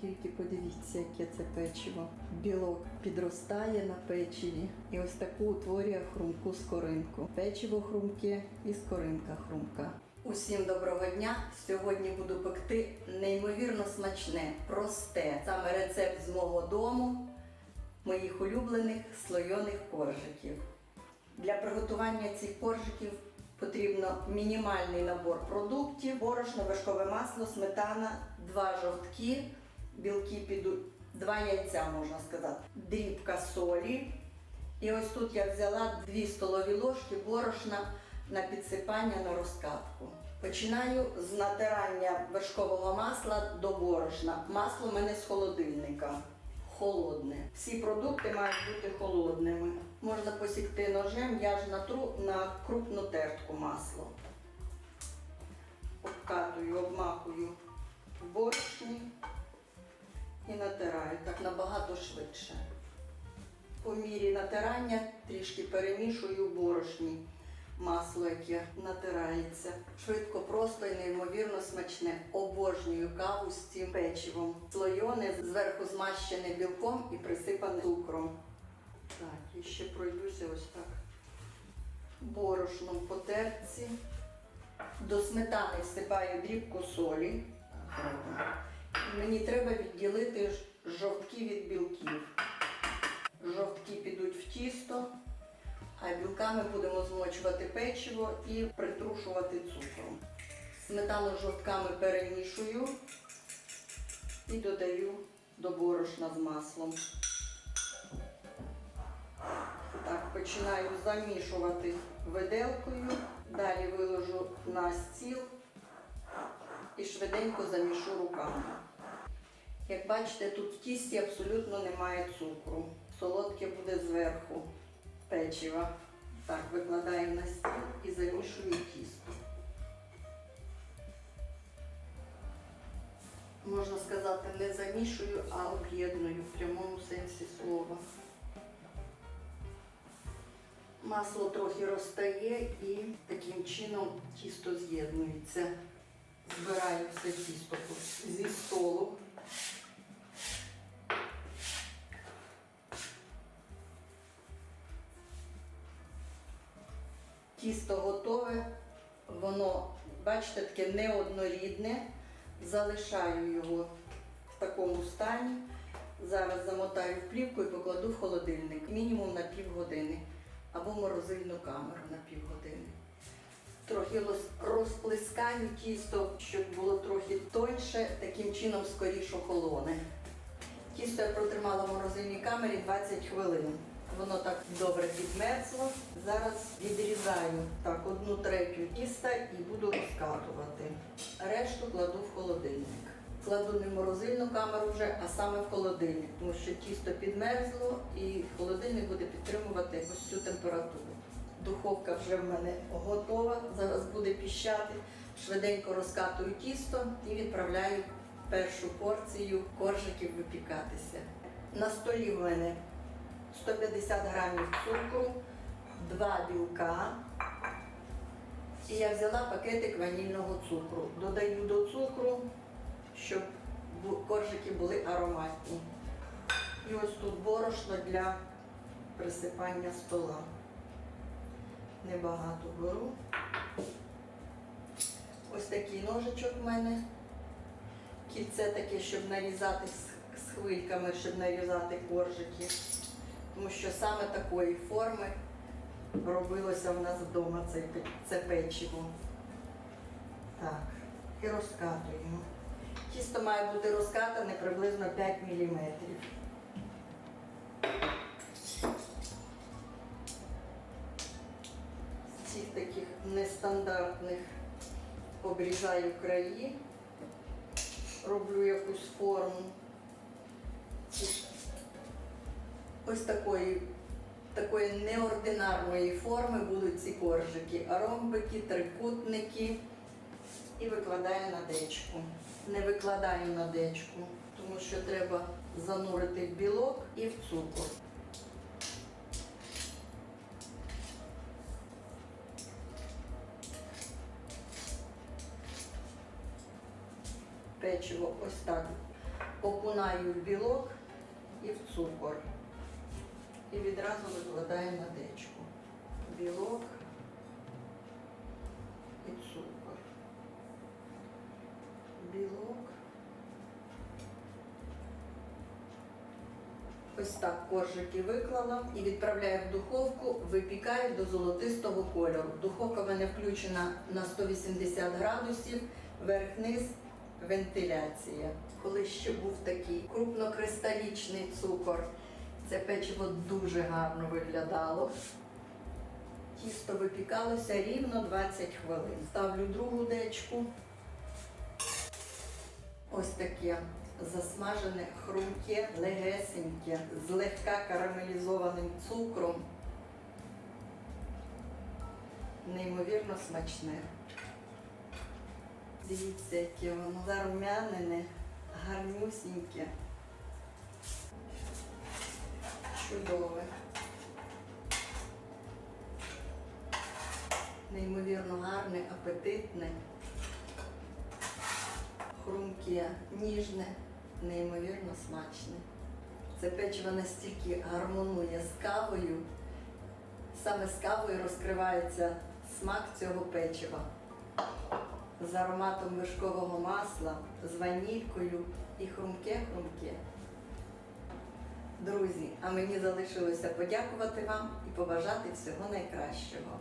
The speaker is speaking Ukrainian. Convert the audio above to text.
тільки подивіться, яке це печиво. Білок підростає на печиві і ось таку утворює хрумку скоринку. Печиво хрумке і скоринка хрумка. Усім доброго дня! Сьогодні буду пекти неймовірно смачне, просте. Саме рецепт з мого дому, моїх улюблених слойоних коржиків. Для приготування цих коржиків потрібно мінімальний набор продуктів, борошно, вершкове масло, сметана, два жовтки, білки підуть, два яйця, можна сказати, дрібка солі. І ось тут я взяла 2 столові ложки борошна на підсипання на розкатку. Починаю з натирання вершкового масла до борошна. Масло в мене з холодильника. Холодне. Всі продукти мають бути холодними. Можна посікти ножем, я ж натру на крупну тертку масло. Обкатую, обмакую в борошні і натираю так набагато швидше. По мірі натирання трішки перемішую борошні масло, яке натирається. Швидко, просто і неймовірно смачне. Обожнюю каву з цим печивом. Слойоне, зверху змащене білком і присипане цукром. Так, і ще пройдуся ось так. Борошном по терці. До сметани всипаю дрібку солі. Мені треба відділити жовтки від білків. Жовтки підуть в тісто, а білками будемо змочувати печиво і притрушувати цукром. Сметану жовтками перемішую і додаю до борошна з маслом. Так, починаю замішувати виделкою, далі виложу на стіл і швиденько замішу руками. Як бачите, тут в тісті абсолютно немає цукру. Солодке буде зверху печива. Так, викладаю на стіл і замішую тісто. Можна сказати, не замішую, а об'єдную в прямому сенсі слова. Масло трохи розтає і таким чином тісто з'єднується. Збираю все тісто зі столу. Тісто готове, воно, бачите, таке неоднорідне. Залишаю його в такому стані. Зараз замотаю в плівку і покладу в холодильник мінімум на півгодини або в морозильну камеру на півгодини. Трохи роз- розплескаю тісто, щоб було трохи тоньше, таким чином скоріше охолоне. Тісто я протримала в морозильній камері 20 хвилин. Воно так добре підмерзло. Зараз відрізаю так одну третю тіста і буду розкатувати. Решту кладу в холодильник. Кладу не в морозильну камеру вже, а саме в холодильник, тому що тісто підмерзло і холодильник буде підтримувати ось цю температуру. Духовка вже в мене готова, зараз буде піщати. Швиденько розкатую тісто і відправляю першу порцію коржиків випікатися. На столі в мене 150 грамів цукру, 2 білка. І я взяла пакетик ванільного цукру. Додаю до цукру, щоб коржики були ароматні. І ось тут борошно для присипання стола. Небагато беру. Ось такий ножичок в мене. Кільце таке, щоб нарізати з- хвильками, щоб нарізати коржики. Тому що саме такої форми робилося в нас вдома це, це печиво. Так, і розкатуємо. Тісто має бути розкатане приблизно 5 мм. Нестандартних обрізаю краї, роблю якусь форму. Ось такої, такої неординарної форми будуть ці коржики. Ромбики, трикутники і викладаю на дечку. Не викладаю на дечку, тому що треба занурити в білок і в цукор. Печиво ось так окунаю в білок і в цукор. І відразу викладаю на дечку. Білок і цукор. Білок. Ось так коржики виклала і відправляю в духовку, випікаю до золотистого кольору. Духовка в мене включена на 180 градусів, верх-низ вентиляція. Коли ще був такий крупнокристалічний цукор, це печиво дуже гарно виглядало. Тісто випікалося рівно 20 хвилин. Ставлю другу дечку. Ось таке засмажене, хрумке, легесеньке, злегка карамелізованим цукром. Неймовірно смачне. Дивіться, яке воно зарум'янене, гарнюсіньке. Чудове. Неймовірно гарне, апетитне хрумке, ніжне, неймовірно смачне. Це печиво настільки гармонує з кавою. Саме з кавою розкривається смак цього печива. З ароматом вишкового масла, з ванількою і хрумке-хрумке. Друзі, а мені залишилося подякувати вам і побажати всього найкращого.